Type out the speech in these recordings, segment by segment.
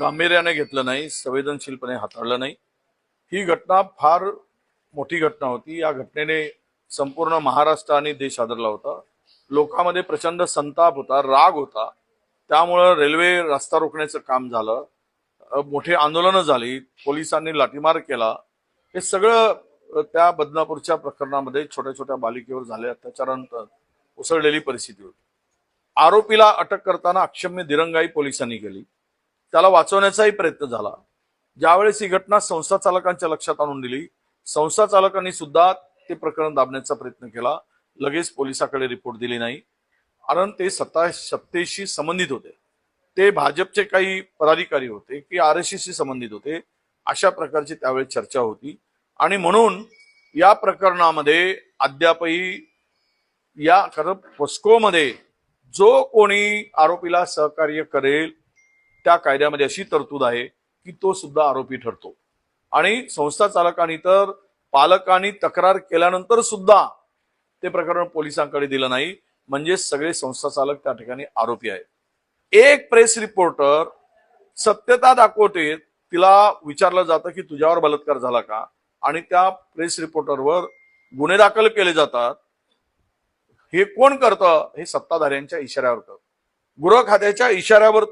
गांभीर्याने घेतलं नाही संवेदनशीलपणे हाताळलं नाही. ही घटना फार मोठी घटना होती. या घटनेने संपूर्ण महाराष्ट्र आणि देश हादरला होता. लोकांमध्ये प्रचंड संताप होता राग होता. त्यामुळं रेल्वे रस्ता रोखण्याचं काम झालं. मोठे आंदोलनं झाली. पोलिसांनी लाठीमार केला. हे सगळं त्या बदनापूरच्या प्रकरणामध्ये छोट्या छोट्या बालिकेवर झाले अत्याचारानंतर उसळलेली परिस्थिती होती. आरोपीला अटक करताना अक्षम्य दिरंगाई पोलिसांनी केली. त्याला वाचवण्याचाही प्रयत्न झाला. ज्यावेळेस ही घटना संस्था चालकांच्या लक्षात आणून दिली संस्था चालकांनी सुद्धा ते प्रकरण दाबण्याचा प्रयत्न केला. लगेच पोलिसाकडे रिपोर्ट दिली नाही. कारण ते सत्ता सत्तेशी संबंधित होते. ते भाजपचे काही पदाधिकारी होते की आर एस शी संबंधित होते अशा प्रकारची त्यावेळी चर्चा होती. आणि म्हणून या प्रकरणामध्ये अद्यापही या खरं पोस्कोमध्ये जो कोणी आरोपीला सहकार्य करेल त्या कायद्यामध्ये अशी तरतूद आहे की तो सुद्धा आरोपी ठरतो. आणि संस्था चालकांनी तर पालकांनी तक्रार केल्यानंतर सुद्धा ते प्रकरण पोलिसांकडे दिलं नाही. म्हणजे सगळे संस्था चालक त्या ठिकाणी आरोपी आहेत. एक प्रेस रिपोर्टर सत्यता दाखवते तिला विचारलं जातं की तुझ्यावर बलात्कार झाला का? आणि त्या प्रेस रिपोर्टरवर गुन्हे दाखल केले जातात. हे कोण करतं? हे सत्ताधाऱ्यांच्या इशाऱ्यावर करतं. गृह खात्याच्या इशाऱ्यावर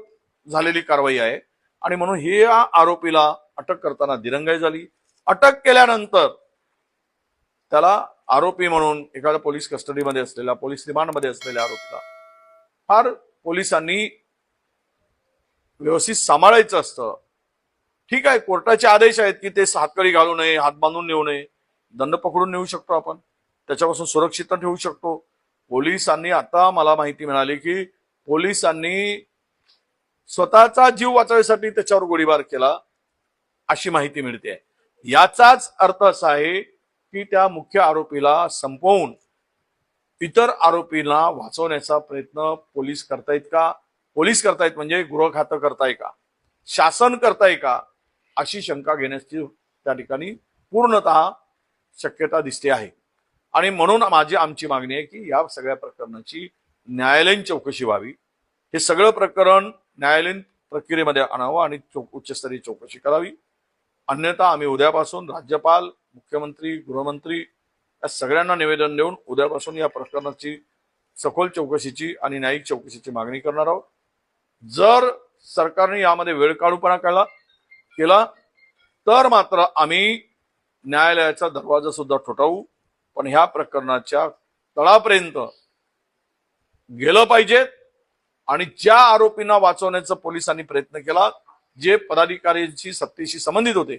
झालेली कारवाई आहे. आणि म्हणून हे या आरोपीला अटक करताना दिरंगाई झाली. अटक केल्यानंतर त्याला आरोपी म्हणून एखाद्या पोलीस कस्टडीमध्ये असलेल्या पोलीस रिमांडमध्ये असलेल्या आरोपीला फार पोलिसांनी व्यवस्थित सांभाळायचं असतं. ठीक आहे कोर्टाचे आदेश आहेत की ते हातकडी घालू नये हात बांधून नेऊ नये दंड पकडून नेऊ शकतो आपण त्याच्यापासून सुरक्षित ठेवू शकतो. पोलिसांनी आता मला माहिती मिळाली की पोलिसांनी स्वतःचा जीव वाचवण्यासाठी त्याच्यावर गोळीबार केला अशी माहिती मिळते. याचाच अर्थ असा आहे की त्या मुख्य आरोपीला संपवून इतर आरोपींना वाचवण्याचा प्रयत्न पोलीस करतायत का? पोलीस करतायत म्हणजे गृह खातं करताय का? शासन करताय का? अशी शंका घेण्याची त्या ठिकाणी पूर्णतः शक्यता दिसते आहे. आणि म्हणून माझी आमची मागणी आहे की या सगळ्या प्रकरणाची न्यायालयीन चौकशी व्हावी. हे सगळं प्रकरण न्यायालयीन प्रक्रियेमध्ये आणावं आणि चौ उच्चस्तरीय चौकशी करावी. अन्यथा आम्ही उद्यापासून राज्यपाल मुख्यमंत्री गृहमंत्री या सगळ्यांना निवेदन देऊन उद्यापासून या प्रकरणाची सखोल चौकशीची आणि न्यायिक चौकशीची मागणी करणार आहोत. जर सरकारने यामध्ये वेळ काढूपणा केला केला तर मात्र आम्ही न्यायालयाचा दरवाजा सुद्धा ठोठावू. पण ह्या प्रकरणाच्या तळापर्यंत गेलं पाहिजेत. आणि ज्या आरोपींना वाचवण्याचा पोलिसांनी प्रयत्न केला जे पदाधिकाऱ्यांशी सत्तेशी संबंधित होते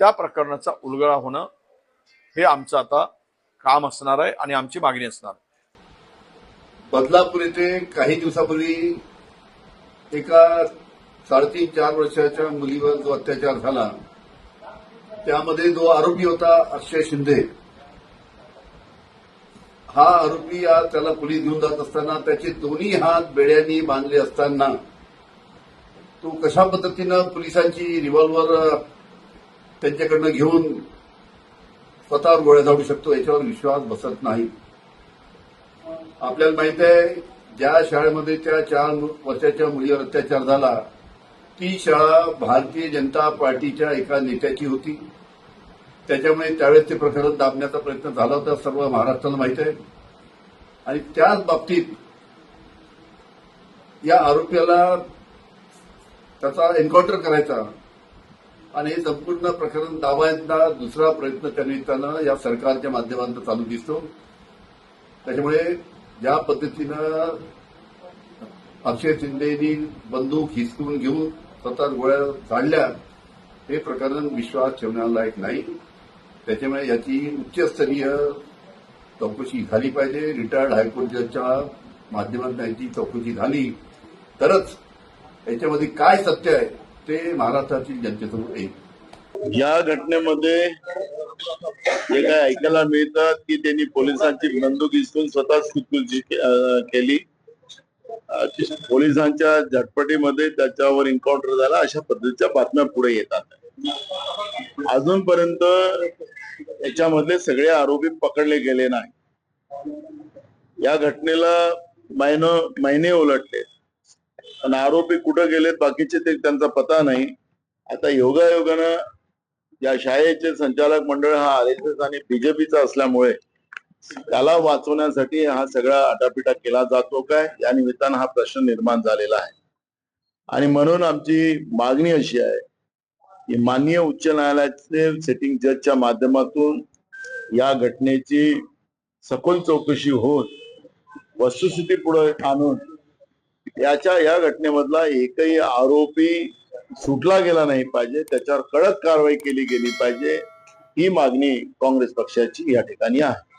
त्या प्रकरणाचा उलगडा होणं हे आमचं आता काम असणार आहे आणि आमची मागणी असणार आहे. बदलापूर येथे काही दिवसापूर्वी एका साडेतीन चार वर्षाच्या मुलीवर जो अत्याचार झाला त्यामध्ये जो आरोपी होता अक्षय शिंदे हा आरोपी आज त्याला पोलीस घेऊन जात असताना त्याचे दोन्ही हात बेड्यांनी बांधले असताना तो कशा पद्धतीनं पोलिसांची रिव्हॉल्वर त्यांच्याकडनं घेऊन स्वतःवर गोळ्या झाडू शकतो याच्यावर विश्वास बसत नाही. आपल्याला माहीत आहे ज्या शाळेमध्ये त्या चार वर्षाच्या मुलीवर अत्याचार झाला ती शाळा भारतीय जनता पार्टीच्या एका नेत्याची होती. त्याच्यामुळे त्यावेळेस ते प्रकरण दाबण्याचा प्रयत्न झाला होता सर्व महाराष्ट्राला माहीत आहे. आणि त्याच बाबतीत या आरोपीला त्याचा एन्काउंटर करायचा आणि हे संपूर्ण प्रकरण दाबायचा दुसरा प्रयत्न त्या निमित्तानं या सरकारच्या माध्यमातून चालू दिसतो. त्याच्यामुळे ज्या पद्धतीनं अक्षय शिंदेनी बंदूक हिसकून घेऊन स्वतः गोळ्या झाडल्या हे प्रकरण विश्वास ठेवण्यालायक नाही. त्याच्यामुळे याची उच्चस्तरीय चौकशी झाली पाहिजे. रिटायर्ड हायकोर्ट जजच्या माध्यमातून याची चौकशी झाली. तरच याच्यामध्ये काय सत्य आहे ते महाराष्ट्रातील जनतेसमोर येईल. या घटनेमध्ये जे काय ऐकायला मिळतात की त्यांनी पोलिसांची बंदूक हिसकून स्वतःच खुदकुशी केली. पोलिसांच्या झटपटीमध्ये त्याच्यावर एन्काउंटर झाला. अशा पद्धतीच्या बातम्या पुढे येतात. अजूनपर्यंत याच्यामधले सगळे आरोपी पकडले गेले नाही. या घटनेला महिन महिने उलटले आणि आरोपी कुठं गेलेत बाकीचे ते त्यांचा पता नाही. आता योगायोगानं या शाळेचे संचालक मंडळ हा आर एस एस आणि बीजेपीचा असल्यामुळे त्याला वाचवण्यासाठी हा सगळा आटापिटा केला जातो काय? या निमित्तानं हा प्रश्न निर्माण झालेला आहे. आणि म्हणून आमची मागणी अशी आहे माननीय उच्च न्यायालयाचे सेटिंग जजच्या माध्यमातून या घटनेची सखोल चौकशी होत वस्तुस्थिती पुढे आणून याच्या या घटनेमधला एकही आरोपी सुटला गेला नाही पाहिजे त्याच्यावर कडक कारवाई केली गेली पाहिजे ही मागणी काँग्रेस पक्षाची या ठिकाणी आहे.